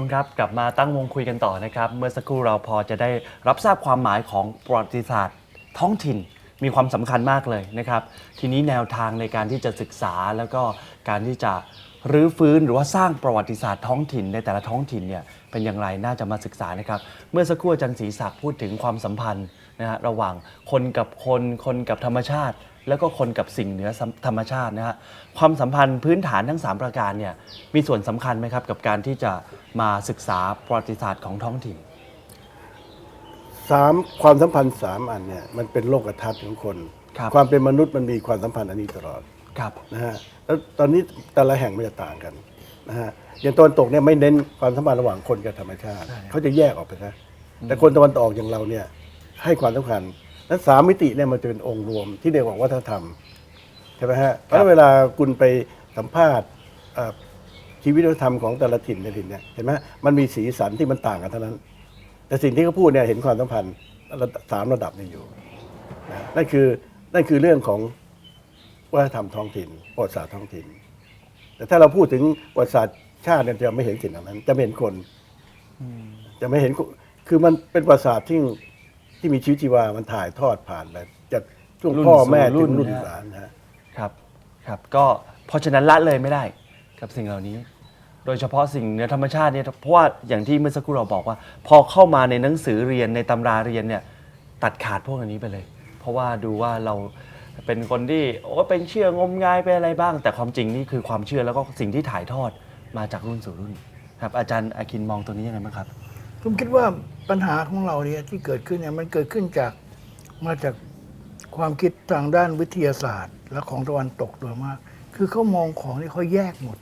คุณผู้ชมครับ กลับมาตั้งวงคุยกันต่อนะครับ เมื่อสักครู่เราพอจะได้รับทราบความหมายของประวัติศาสตร์ท้องถิ่นมีความสำคัญมากเลยนะครับ ทีนี้แนวทางในการที่จะศึกษาแล้วก็การที่จะรื้อฟื้นหรือว่าสร้างประวัติศาสตร์ท้องถิ่นในแต่ละท้องถิ่นเนี่ยเป็นอย่างไรน่าจะมาศึกษานะครับ เมื่อสักครู่อาจารย์ศรีศักดิ์พูดถึงความสัมพันธ์นะฮะระหว่างคนกับคนคนกับธรรมชาติ แล้วก็คนกับสิ่งเหนือธรรมชาตินะฮะความสัมพันธ์พื้นฐานทั้ง 3 ประการเนี่ยมีส่วนสำคัญไหมครับ กับการที่จะมาศึกษาประวัติศาสตร์ของท้องถิ่นสามความสัมพันธ์สามอันเนี่ยมันเป็นโลกทัศน์ของคนครับความเป็นมนุษย์มันมีความสัมพันธ์อันนี้ตลอดครับนะฮะแล้วตอนนี้แต่ละแห่งมันจะต่างกันนะฮะอย่างตะวันตกเนี่ยไม่เน้นความสัมพันธ์ระหว่างคนกับธรรมชาติใช่เขาจะแยกออกไปนะแต่คนตะวันออกอย่างเราเนี่ยให้ความสำคัญ และสามมิติเนี่ยมันจะเป็นองค์รวมที่เรียกว่าวัฒนธรรมใช่ไหมฮะเพราะฉะนั้นเวลาคุณไปสัมภาษณ์เอ่อชีวิตวัฒนธรรมของแต่ละถิ่นแต่ละถิ่นเนี่ยเห็นไหมมันมีสีสันที่มันต่างกันเท่านั้น แต่สิ่งที่เขาพูดเนี่ยเห็นความสัมพันธ์ระดับสามระดับนี่อยู่นะนั่นคือนั่นคือเรื่องของวัฒนธรรมท้องถิ่นประวัติศาสตร์ท้องถิ่น แต่ถ้าเราพูดถึงประวัติศาสตร์ชาติเนี่ยจะไม่เห็นสิ่งเหล่านั้น จะไม่เห็นคน จะไม่เห็นคนคือมันเป็นประวัติศาสตร์ที่ ที่มีชีวิตชีวามันถ่ายทอดผ่านไปจากช่วงรุ่นพ่อสู่แม่รุ่ถึนงรุ่นนะฮะหลานนะฮะ ครับครับก็เพราะฉะนั้นละเลยไม่ได้กับสิ่งเหล่านี้ โดยเฉพาะสิ่งเหนือธรรมชาติเนี่ยเพราะว่าอย่างที่เมื่อสักครู่เราบอกว่า พอเข้ามาในหนังสือเรียนในตำราเรียนเนี่ยตัดขาดพวกอันนี้ไปเลย เพราะว่าดูว่าเราเป็นคนที่โอ้เป็นเชื่องมงายไปอะไรบ้าง แต่ความจริงนี่คือความเชื่อแล้วก็สิ่งที่ถ่ายทอดมาจากรุ่นสู่รุ่นครับอาจารย์อาคินมองตัวนี้ยังไงบ้างครับ ผมคิดว่าปัญหาของเราเนี่ยที่เกิดขึ้นเนี่ยมันเกิดขึ้นจากมาจากความคิดทางด้านวิทยาศาสตร์ และของตะวันตกโดยมาก คือเขามองของนี่เขาแยกหมด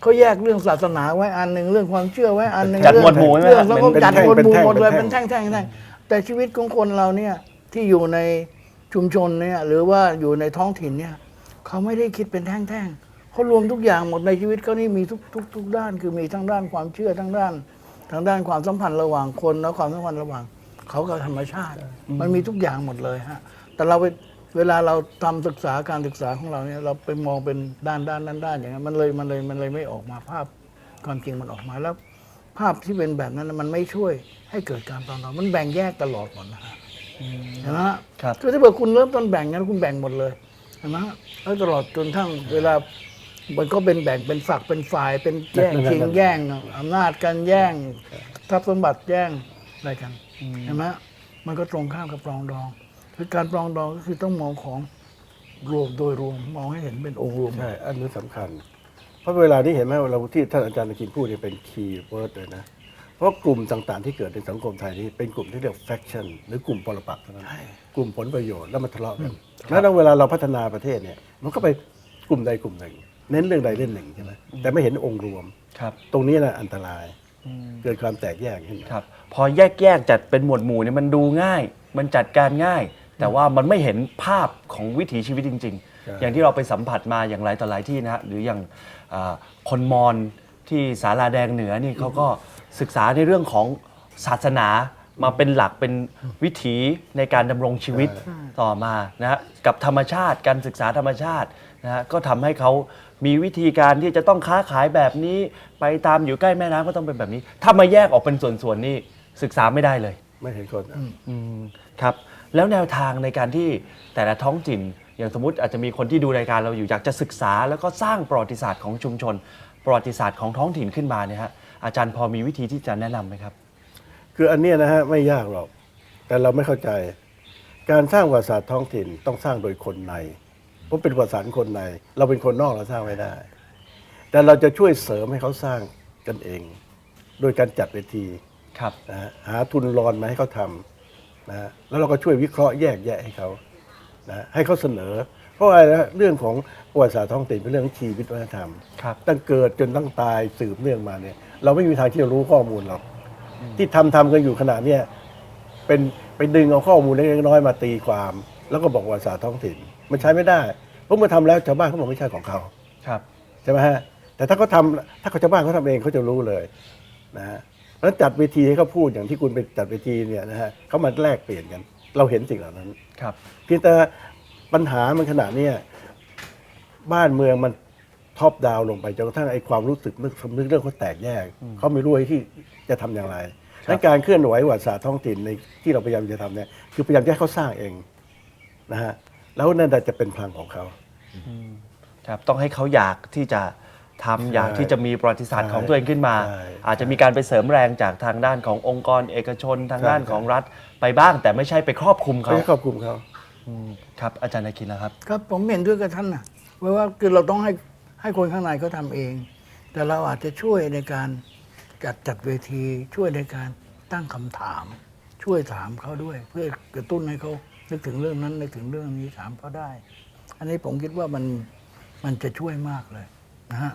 เขาแยกเรื่องศาสนาไว้อันหนึ่งเรื่องความเชื่อไว้อันหนึ่งจัดหมวดเรื่องหมู่ใช่ไหมเรื่องฮะแล้วก็เป็นจัดแท่งหมวดหมู่เป็นแท่งหมดเลยเป็เป็นนแท่แท่งงแท่งแท่งแต่ชีวิตของคนเราเนี่ยที่อยู่ในชุมชนเนี่ยหรือว่าอยู่ในท้องถิ่นเนี่ยเขาไม่ได้คิดเป็นแท่งแท่งเขารวมทุกอย่างหมดในชีวิตเขานี่มีทุกทุกทุกด้าน คือมีทั้งด้านความเชื่อทั้งด้าน ทางด้านความสัมพันธ์ระหว่างคนและความสัมพันธ์ระหว่างเขากับธรรมชาติ มันมีทุกอย่างหมดเลยฮะแต่เราไปเวลาเราทำศึกษาการศึกษาของเราเนี่ยเราไปมองเป็นด้านด้านด้านด้านอย่างนั้นมันเลยมันเลยมันเลยไม่ออกมาภาพความจริงมันออกมาแล้ว ภาพที่เป็นแบบนั้นน่ะมันไม่ช่วยให้เกิดการปรองดองมันแบ่งแยกตลอดหมดนะฮะเห็นไหมฮะครับคือถ้าเกิดคุณเริ่มต้นแบ่งงั้นคุณแบ่งหมดเลยเห็นไหมฮะแล้วตลอดจนทั้งเวลา มันก็เป็นแบ่งเป็นฝักเป็นฝ่ายเป็นแย่งนั่นๆๆชิงแย่งอำนาจกันแย่งทรัพย์สมบัติแย่งอะไรกันเห็นไหมฮะมันก็ตรงข้ามกับปรองดองคือการปรองดองก็คือต้องมองของรวมโดยรวมมองให้เห็นเป็นองค์รวมใช่อันนี้สำคัญ เพราะเวลานี้เห็นไหมว่าเราที่ท่านอาจารย์กินพูดเนี่ยเป็นคีย์เวิร์ดเลยนะเพราะกลุ่มต่างๆที่เกิดในสังคมไทยนี้เป็นกลุ่มที่เรียกแฟคชั่นหรือกลุ่มปรปักษ์เท่านั้นใช่กลุ่มผลประโยชน์แล้วมันทะเลาะกันแล้วเวลาเราพัฒนาประเทศเนี่ยมันก็ไปกลุ่มใดกลุ่มหนึ่ง เน้นเรื่องใดเรื่องหนึ่งใช่ไหมแต่ไม่เห็นองค์รวม ครับตรงนี้แหละอันตรายเกิดความแตกแยกขึ้นมาครับ พอแยกแยกจัดเป็นหมวดหมู่เนี่ยมันดูง่าย มันจัดการง่าย แต่ว่ามันไม่เห็นภาพของวิถีชีวิตจริงใช่ๆอย่างที่เราไปสัมผัสมาอย่างไรต่อหลายที่นะฮะหรืออย่างอ่าคนมอญที่สาราแดงเหนือนี่เขาก็ศึกษาในเรื่องของศาสนามาเป็นหลักเป็นวิถีในการดำรงชีวิตต่อมานะฮะกับธรรมชาติการศึกษาธรรมชาตินะฮะก็ทำให้เขา มีวิธีการที่จะต้องค้าขายแบบนี้ ไปตามอยู่ใกล้แม่น้ำก็ต้องเป็นแบบนี้ ถ้ามาแยกออกเป็นส่วนๆนี่ศึกษาไม่ได้เลย ไม่เห็นคนอืมครับ แล้วแนวทางในการที่แต่ละท้องถิ่น อย่างสมมติอาจจะมีคนที่ดูรายการเราอยู่อยากจะศึกษา แล้วก็สร้างประวัติศาสตร์ของชุมชน ประวัติศาสตร์ของท้องถิ่นขึ้นมาเนี่ยฮะอาจารย์พอมีวิธีที่จะแนะนำไหมครับ คืออันเนี้ยนะฮะไม่ยากหรอก แต่เราไม่เข้าใจ การสร้างประวัติศาสตร์ท้องถิ่นต้องสร้างโดยคนใน เพราะเป็นประวัติศาสตร์คนใน เราเป็นคนนอกเราสร้างไม่ได้ แต่เราจะช่วยเสริมให้เขาสร้างกันเอง โดยการจัดเวทีครับ นะฮะหาทุนรอนมาให้เขาทำนะฮะแล้วเราก็ช่วยวิเคราะห์แยกแยะให้เขานะฮะให้เขาเสนอ เพราะอะไรนะเรื่องของประวัติศาสตร์ท้องถิ่นเป็นเรื่องของชีวิตวัฒนธรรม ครับ ตั้งเกิดจนตั้งตายสืบเนื่องมาเนี่ย เราไม่มีทางที่จะรู้ข้อมูลหรอกที่ทำทำกันอยู่ขณะเนี้ยเป็นไปดึงเอาข้อมูลเล็กๆน้อยๆมาตีความ แล้วก็บอกว่าศาสตร์ท้องถิ่นมันใช้ไม่ได้เพราะเมื่อทำแล้วชาวบ้านเขาบอกไม่ใช่ของเขาครับ ใช่ไหมฮะแต่ถ้าเขาทำถ้าเขาชาวบ้านเขาทำเองเขาจะรู้เลยนะฮะเพราะฉะนั้นจัดเวทีให้เขาพูดอย่างที่คุณไปจัดเวทีเนี่ยนะฮะเขามาแลกเปลี่ยนกัน เราเห็นสิ่งเหล่านั้นครับเพียงแต่ปัญหามันขนาดเนี้ยบ้านเมืองมันท็อปดาวลงไปจนกระทั่งไอ้ความรู้สึกนึกสำนึกเรื่องเขาแตกแยกเขาไม่รู้ไอ้ที่จะทำอย่างไรและการเคลื่อนไหวประวัติศาสตร์ท้องถิ่นในที่เราพยายามจะทำเนี่ยคือพยายามจะให้เขาสร้างเอง นะฮะแล้วนั่นจะเป็นพลังของเขา ครับต้องให้เขาอยากที่จะทำอยากที่จะมีประวัติศาสตร์ใช่ของตัวเองขึ้นมา ใช่อาจจะมีการไปเสริมแรงจากทางด้านขององค์กรเอกชนทางใช่ด้านของรัฐไปบ้าง แต่ไม่ใช่ไปครอบคลุมเขาไม่ครอบคลุมเขา อืมครับอาจารย์นาคินนะครับ ครับผมเห็นด้วยกับท่านนะเพราะว่าคือเราต้องให้ให้คนข้างในเขาทำเอง แต่เราอาจจะช่วยในการจัดจัดเวทีช่วยในการตั้งคำถาม ช่วยถามเขาด้วย เพื่อกระตุ้นให้เขา นึกถึงเรื่องนั้นนึกถึงเรื่องนี้ถามเขาได้ อันนี้ผมคิดว่ามันมันจะช่วยมากเลยนะฮะ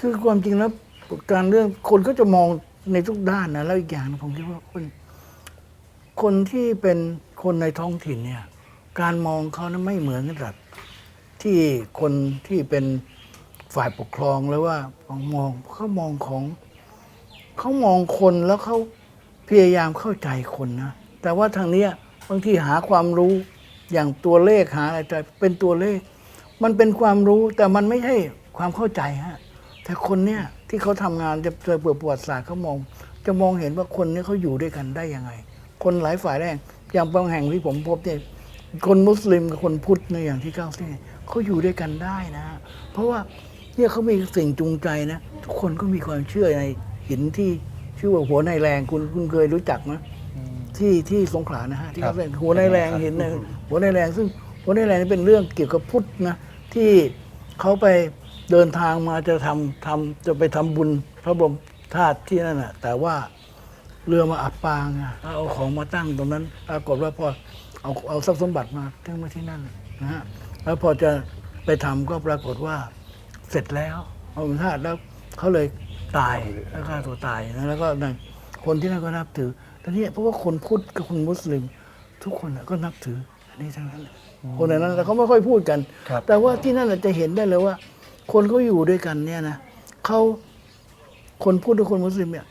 คือความจริงแล้วการเรื่องคนก็จะมองในทุกด้านนะแล้วอีกอย่างผมคิดว่าคน คนที่เป็นคนในท้องถิ่นเนี่ย การมองเขานั้นไม่เหมือนกับที่คนที่เป็นฝ่ายปกครองแล้วว่ามองเขามองของเขามองคนแล้วเขาพยายามเข้าใจคนนะแต่ว่าทางเนี้ย บางทีหาความรู้อย่างตัวเลขหาอะไรแต่เป็นตัวเลข มันเป็นความรู้แต่มันไม่ใช่ความเข้าใจฮะแต่คนเนี่ยที่เขาทำงานจะเจอเปิดประวัติศาสตร์เขามอง จะมองเห็นว่าคนนี้เขาอยู่ด้วยกันได้ยังไง คนหลายฝ่ายได้อย่างบางแห่งที่ผมพบเนี่ยคนมุสลิมกับคนพุทธในอย่างที่ก้าวที่เขาอยู่ด้วยกันได้นะ เพราะว่าเนี่ยเขามีสิ่งจูงใจนะทุกคนก็มีความเชื่อในหินที่ชื่อว่าหัวในแรงคุณคุณเคยรู้จักไหม ที่ที่สงขลานะฮะที่ครัเขาบเรียกหัวในแรงหินนะหัวในแรงซึ่งหัวในแรงนี่เป็นเรื่องเกี่ยวกับพุทธนะที่เขาไปเดินทางมาจะทำทำจะไปทำบุญพระบรมธาตุที่นั่นน่ะแต่ว่าเรือมาอับปางอะแล้วเอาของมาตั้งตรงนั้นปรากฏว่าพอเอาเอาทรัพย์สมบัติมาตั้งมาที่นั่นนะฮะแล้วพอจะไปทำก็ปรากฏว่าเสร็จแล้วเอาเป็นทาสแล้วเขาเลยตายแล้วฆ่าตัวตายนะแล้วก็นั่นคนที่นั่นก็นับถือแต่เนี่ยเพราะว่าคนพุทธกับคนมุสลิม ทุกคนน่ะก็นับถืออันนี้ทั้งนั้นเลยคนในนั้นแต่เขาไม่ค่อยพูดกัน ครับ แต่ว่าที่นั่นน่ะจะเห็นได้เลยว่า คนเขาอยู่ด้วยกันเนี่ยนะเขาคนพุทธกับคนมุสลิมเนี่ย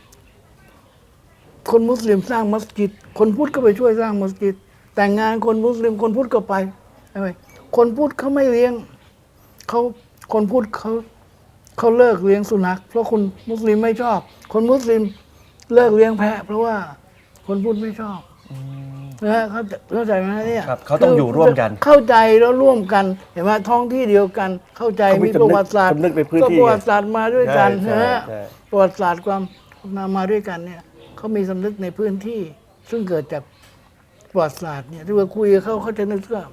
คนมุสลิมสร้างมัสยิด คนพุทธก็ไปช่วยสร้างมัสยิด แต่งงานคนมุสลิมคนพุทธก็ไปใช่ไหมคนพุทธเขาไม่เลี้ยงเขาคนพุทธเขาเขาเลิกเลี้ยงสุนัข เพราะคนมุสลิมไม่ชอบ คนมุสลิมเลิกเลี้ยงแพะ เพราะว่า คนพุทธไม่ชอบนะฮะเข้าใจเข้าใจไหมฮะเนี่ยครับเขาต้องอยู่ร่วมกันเข้าใจแล้วร่วมกันเห็นไหมท้องที่เดียวกัน เข้าใจเขามีมีประวัติศาสตร์สำนึกในพื้นที่ก็ประวัติศาสตร์มาด้วยกันใช่นะฮะใช่ ประวัติศาสตร์ความมามาด้วยกันเนี่ยเขามีสำนึกในพื้นที่ ซึ่งเกิดจากประวัติศาสตร์เนี่ยที่ว่าคุยกับเขาเขาจะนึกว่า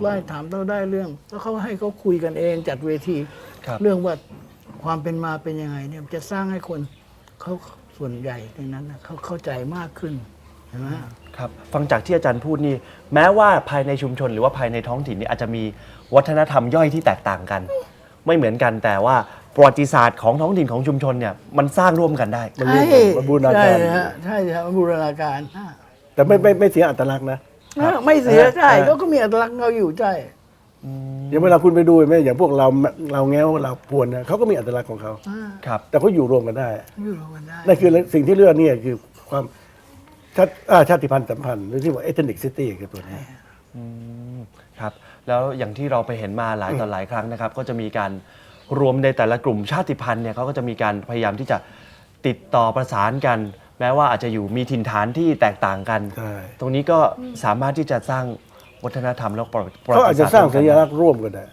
ไล่ถามเราได้เรื่อง แล้วเขาให้เขาคุยกันเองจัดเวที ครับ เรื่องว่าความเป็นมาเป็นยังไงเนี่ยจะสร้างให้คนเขาส่วนใหญ่ในนั้นนะเขาเข้าใจมากขึ้น เห็นไหมฮะ ครับฟังจากที่อาจารย์พูดนี่แม้ว่าภายในชุมชนหรือว่าภายในท้องถิ่นนี่อาจจะมีวัฒนธรรมย่อยที่แตกต่างกัน ไม่เหมือนกันแต่ว่าประวัติศาสตร์ของท้องถิ่นของชุมชนเนี่ยมันสร้างร่วมกันได้ มันเรียกว่ามันบูรณาใช่การฮะใช่ครับมันบูรณาการฮะแต่ไม่ไม่ไม่เสียอัตลักษณ์นะ ไม่เสียใช่เออเขาก็มีอัตลักษณ์เขาอยู่ใช่ อย่างเวลาคุณไปดูไหมอย่างพวกเราเราแง้วเราพวนนะเขาก็มีอัตลักษณ์ของเขา อ่าครับ แต่เขาอยู่รวมกันได้ อยู่รวมกันได้ นั่นคือสิ่งที่เลือกเนี่ยคือความ ชาติอ่าชาติพันธุ์สัมพันธ์หรือที่ว่าเอทนิกซิตี้คือตัวนี้ อืมครับ แล้วอย่างที่เราไปเห็นมาหลายต่อหลายครั้งนะครับ ก็จะมีการรวมในแต่ละกลุ่มชาติพันธุ์เนี่ยเขาก็จะมีการพยายามที่จะติดต่อประสานกัน แม้ว่าอาจจะอยู่มีถิ่นฐานที่แตกต่างกัน ใช่ ตรงนี้ก็สามารถที่จะสร้างวัฒนธรรมและประวัติเขาอาจจะสร้างสัญลักษณ์ลักษณ์ร่วมกันได้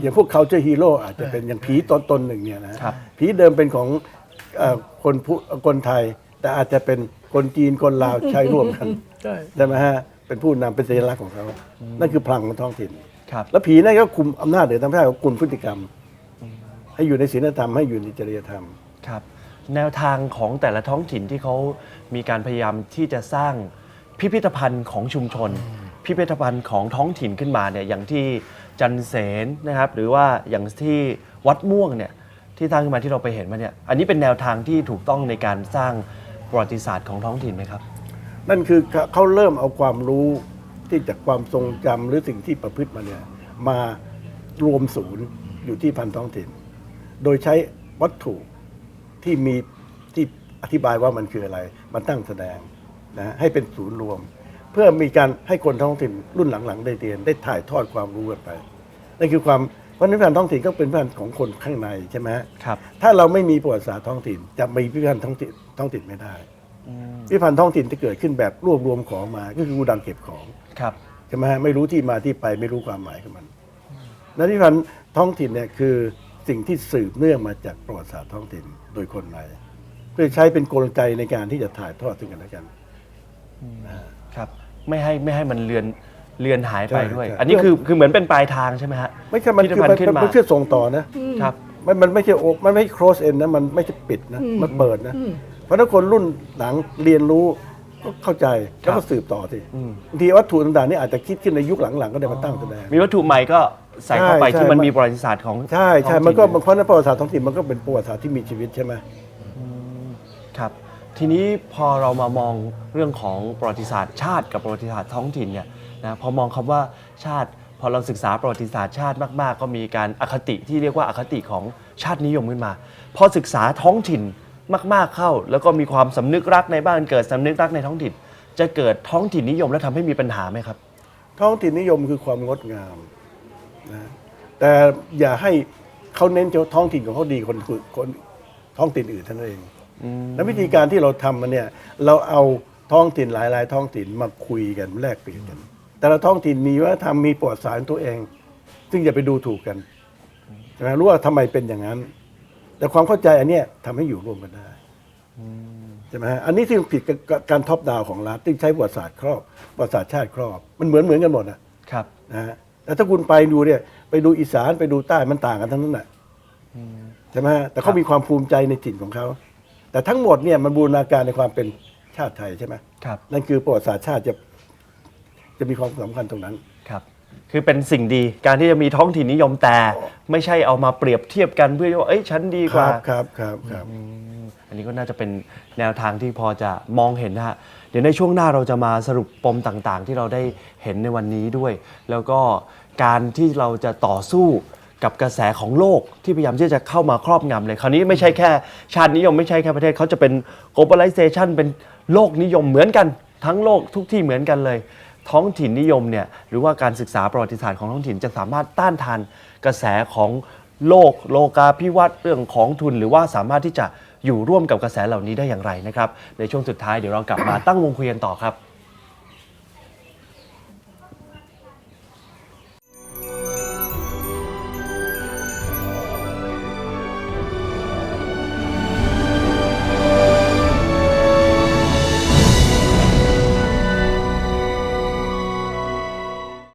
อย่างพวก culture hero อาจจะเป็นอย่างผีตนตนหนึ่งเนี่ยนะครับ ผีเดิมเป็นของเอ่อคนผู้คนไทย แต่อาจจะเป็น คนจีนคนลาวใช้ร่วมกันใช่ ใช่ไหมฮะเป็นผู้นำเป็นสัญลักษณ์ของเขานั่นคือพลังของท้องถิ่น ครับ แล้วผีนั่นก็คุมอำนาจเหนือธรรมชาติของกลุ่มพฤติกรรม ให้อยู่ในศีลธรรมให้อยู่ในจริยธรรม ครับ แนวทางของแต่ละท้องถิ่นที่เขามีการพยายามที่จะสร้างพิพิธภัณฑ์ของชุมชน พิพิธภัณฑ์ของท้องถิ่นขึ้นมาเนี่ยอย่างที่จันเสนนะครับ หรือว่าอย่างที่วัดม่วงเนี่ยที่ตั้งขึ้นมาที่เราไปเห็นมาเนี่ยอันนี้เป็นแนวทางที่ถูกต้องในการสร้าง ประวัติศาสตร์ของท้องถิ่นไหมครับ นั่นคือเขาเขาเริ่มเอาความรู้ที่จากความทรงจำหรือสิ่งที่ประพฤติมาเนี่ยมารวมศูนย์อยู่ที่พันท้องถิ่น โดยใช้วัตถุที่มีที่อธิบายว่ามันคืออะไรมาตั้งแสดงนะให้เป็นศูนย์รวม เพื่อมีการให้คนท้องถิ่นรุ่นหลังๆ ได้เรียนได้ถ่ายทอดความรู้กันไปนั่นคือความ เพราะพิพิธภัณฑ์ท้องถิ่นก็เป็นพิพิธภัณฑ์ของคนข้างในใช่ไหมฮะครับถ้าเราไม่มีประวัติศาสตร์ท้องถิ่น จะมีพิพิธภัณฑ์ท้องถิ่นท้องถิ่นไม่ได้ อืมพิพิธภัณฑ์ท้องถิ่นจะเกิดขึ้นแบบรวบรวมของมา ก็คือกูดังเก็บของครับ ใช่ไหมฮะไม่รู้ที่มาที่ไปไม่รู้ความหมายของมันและพิพิธภัณฑ์ท้องถิ่นเนี่ยคือสิ่งที่สืบเนื่องมาจากประวัติศาสตร์ท้องถิ่นโดยคนในเพื่อใช้เป็นกลไกในการที่จะถ่ายทอดซึ่งกันและกัน ครับ ไม่ให้ไม่ให้มันเลือน เลือนหายไปใช่ด้วยใช่ อันนี้คือคือเหมือนเป็นปลายทางใช่ไหมฮะไม่ใช่มันพิพิธคือภัณมันฑ์ขึ้นมามันเชื่อส่งต่อนะ ครับ มันมันไม่ใช่โอมันไม่ close end นะมันไม่ใช่ปิดนะ มันเปิดนะ เพราะถ้าคนรุ่นหลังเรียนรู้ก็เข้าใจแล้วก็สืบต่อสิอืม บางทีวัตถุต่างๆนี่อาจจะคิดขึ้นในยุคหลังๆ ก็ได้มาตั้งแสดง มีวัตถุใหม่ก็ใส่เข้าไปใช่ที่มันใช่ มีประวัติศาสตร์ของใช่ใช่ท้องถิ่มันก็เพราะในประวัติศาสตร์ท้องถิ่นมันก็เป็นประวัติศาสตร์ที่มีชีวิตใช่ไหม ครับ ทีนี้พอเรามามองเรื่องของประวัติศาสตร์ชาติกับประวัติศาสตร์ท้องถิ่นเนี่ย นะพอมองคำว่าชาติ พอเราศึกษาประวัติศาสตร์ชาติมาก ๆ ก็มีการอคติที่เรียกว่าอคติของชาตินิยมขึ้นมา พอศึกษาท้องถิ่นมาก ๆเข้า แล้วก็มีความสำนึกรักในบ้านเกิดสำนึกรักในท้องถิ่น จะเกิดท้องถิ่นนิยมและทำให้มีปัญหาไหมครับ ท้องถิ่นนิยมคือความงดงามนะแต่อย่าให้เขาเน้นเฉพาะท้องถิ่นของเขาดีคนคนคนท้องถิ่นอื่นเท่านั้นเองและวิธีการที่เราทำมันเนี่ย เราเอาท้องถิ่นหลาย ๆ ท้องถิ่นมาคุยกันแลกเปลี่ยนกัน แต่ละท้องถิ่นมีวัฒนธรรมมีประวัติศาสตร์ของตัวเอง ซึ่งอย่าไปดูถูกกันใช่ไหมรู้ว่าทำไมเป็นอย่างนั้น แต่ความเข้าใจอันเนี้ยทำให้อยู่ร่วมกันได้ใช่ไหมฮะอันนี้ที่ผิดกับกับการท็อปดาวของรัฐที่ใช้ประวัติศาสตร์ครอบประวัติศาสตร์ชาติครอบ มันเหมือนเหมือนกันหมดนะครับนะฮะแต่ถ้าคุณไปดูเนี่ยไปดูอีสานไปดูใต้มันต่างกันทั้งนั้นแหละใช่ไหมฮะแต่เขามีความภูมิใจในถิ่นของเขาแต่ทั้งหมดเนี่ยมันบูรณาการในความเป็นชาติไทยใช่ไหมครับนั่นคือประวัติศาสตร์ชาติจะ จะมีความสำคัญตรงนั้น ครับ คือเป็นสิ่งดีการที่จะมีท้องถิ่นนิยมแต่ ไม่ใช่เอามาเปรียบเทียบกันเพื่อที่ว่าเอ้ยฉันดีคกว่ารับครับครับครับ อืมอันนี้ก็น่าจะเป็นแนวทางที่พอจะมองเห็นนะฮะเดี๋ยวในช่วงหน้าเราจะมาสรุปปมต่างๆ ที่เราได้เห็นในวันนี้ด้วย แล้วก็การที่เราจะต่อสู้กับกระแสของโลกที่พยายามที่จะเข้ามาครอบงำเลยคราวนี้ไม่ใช่แค่ ชาตินิยมไม่ใช่แค่ประเทศเขาจะเป็น globalization เป็นโลกนิยมเหมือนกัน ทั้งโลกทุกที่เหมือนกันเลย ท้องถิ่นนิยมเนี่ยหรือว่าการศึกษาประวัติศาสตร์ของท้องถิ่นจะสามารถต้านทานกระแสของโลกโลกาพิวัตน์เรื่องของทุน หรือว่าสามารถที่จะอยู่ร่วมกับกระแสเหล่านี้ได้อย่างไรนะครับในช่วงสุดท้ายเดี๋ยวเรากลับมาตั้งวงคุยกันต่อครับ